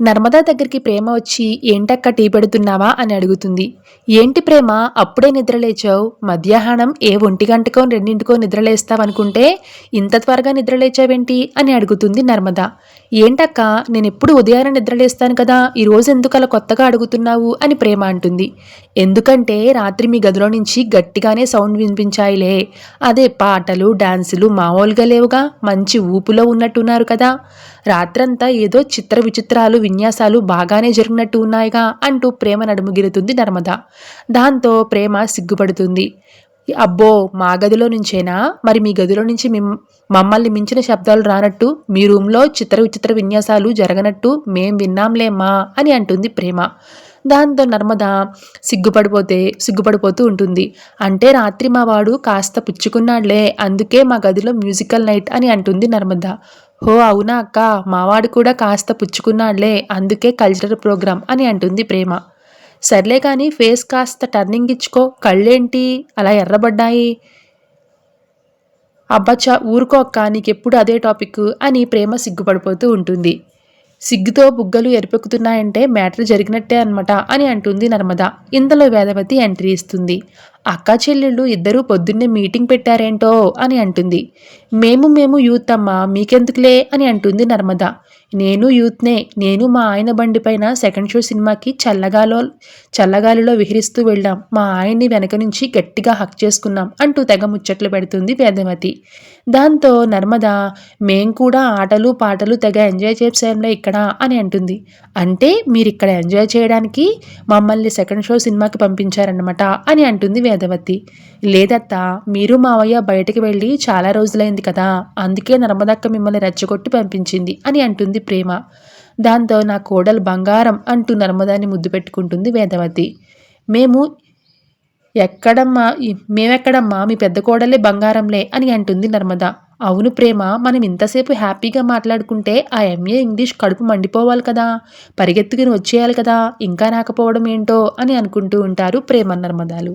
నర్మదా దగ్గరికి ప్రేమ వచ్చి ఏంటక్క టీ పెడుతున్నావా? అని అడుగుతుంది. ఏంటి ప్రేమ? అప్పుడే నిద్రలేచావు మధ్యాహ్నం ఏ ఒంటి గంటకో రెండింటికో నిద్రలేస్తావనుకుంటే ఇంత త్వరగా నిద్రలేచావేంటి అని అడుగుతుంది నర్మదా. ఏంటక్క నేను ఎప్పుడు ఉదయాన్నే నిద్రలేస్తాను కదా ఈరోజు ఎందుకు అలా కొత్తగా అడుగుతున్నావు? అని ప్రేమ అంటుంది. ఎందుకంటే రాత్రి మీ గదిలో నుంచి గట్టిగానే సౌండ్ వినిపించాయిలే. అదే పాటలు డాన్సులు మామూలుగా లేవుగా మంచి ఊపులో ఉన్నట్టున్నారు కదా. రాత్రంతా ఏదో చిత్ర విచిత్రాలు విన్యాసాలు బాగానే జరిగినట్టు ఉన్నాయిగా అంటూ ప్రేమ నడుముగిరుతుంది నర్మద. దాంతో ప్రేమ సిగ్గుపడుతుంది. అబ్బో మా గదిలో నుంచేనా? మరి మీ గదిలో నుంచి మమ్మల్ని మించిన శబ్దాలు రానట్టు మీ రూమ్లో చిత్ర విచిత్ర విన్యాసాలు జరగనట్టు మేం విన్నాంలేమ్మా అని అంటుంది ప్రేమ. దాంతో నర్మద సిగ్గుపడిపోతే సిగ్గుపడిపోతూ ఉంటుంది. అంటే రాత్రి మా వాడు కాస్త పుచ్చుకున్నాడులే అందుకే మా గదిలో మ్యూజికల్ నైట్ అని అంటుంది నర్మద. హో అవునా అక్క? మావాడు కూడా కాస్త పుచ్చుకున్నాడులే అందుకే కల్చరల్ ప్రోగ్రామ్ అని అంటుంది ప్రేమ. సర్లే కానీ ఫేస్ కాస్త టర్నింగ్ ఇచ్చుకో. కళ్ళేంటి? అలా ఎర్రబడ్డాయి. అబ్బచ్చా ఊరుకో అక్క నీకెప్పుడు అదే టాపిక్ అని ప్రేమ సిగ్గుపడిపోతూ ఉంటుంది. సిగ్గుతో బుగ్గలు ఎరుపెక్కుతున్నాయంటే మ్యాటర్ జరిగినట్టే అనమాట అని అంటుంది నర్మద. ఇంతలో వేదవతి ఎంట్రీ ఇస్తుంది. అక్కా చెల్లెళ్ళు ఇద్దరూ పొద్దున్నే మీటింగ్ పెట్టారేంటో అని అంటుంది. మేము మేము యూత్ అమ్మా మీకెందుకులే అని అంటుంది నర్మద. నేను యూత్నే నేను మా ఆయన బండి పైన సెకండ్ షో సినిమాకి చల్లగాలో చల్లగాలిలో విహరిస్తూ వెళ్ళాం. మా ఆయన్ని వెనక నుంచి గట్టిగా హక్ చేసుకున్నాం అంటూ తెగ ముచ్చట్లు పెడుతుంది వేదవతి. దాంతో నర్మద మేం కూడా ఆటలు పాటలు తెగ ఎంజాయ్ చేసాంలే ఇక్కడ అని అంటుంది. అంటే మీరు ఇక్కడ ఎంజాయ్ చేయడానికి మమ్మల్ని సెకండ్ షో సినిమాకి పంపించారన్నమాట అని అంటుంది వేదవతి లేదత్తా మీరు మావయ్య బయటకు వెళ్ళి చాలా రోజులైంది కదా అందుకే నర్మదక్క మిమ్మల్ని రెచ్చగొట్టి పంపించింది అని అంటుంది ప్రేమ. దాంతో నా కోడలు బంగారం అంటూ నర్మదాన్ని ముద్దు పెట్టుకుంటుంది వేదవతి. మేము ఎక్కడమ్మా మేమెక్కడమ్మా మీ పెద్ద కోడలే బంగారంలే అని అంటుంది నర్మద. అవును ప్రేమ మనం ఇంతసేపు హ్యాపీగా మాట్లాడుకుంటే ఆ ఎంఏ ఇంగ్లీష్ కడుపు మండిపోవాలి కదా పరిగెత్తుకుని వచ్చేయాలి కదా ఇంకా రాకపోవడం ఏంటో అని అనుకుంటూ ఉంటారు ప్రేమ నర్మదాలు.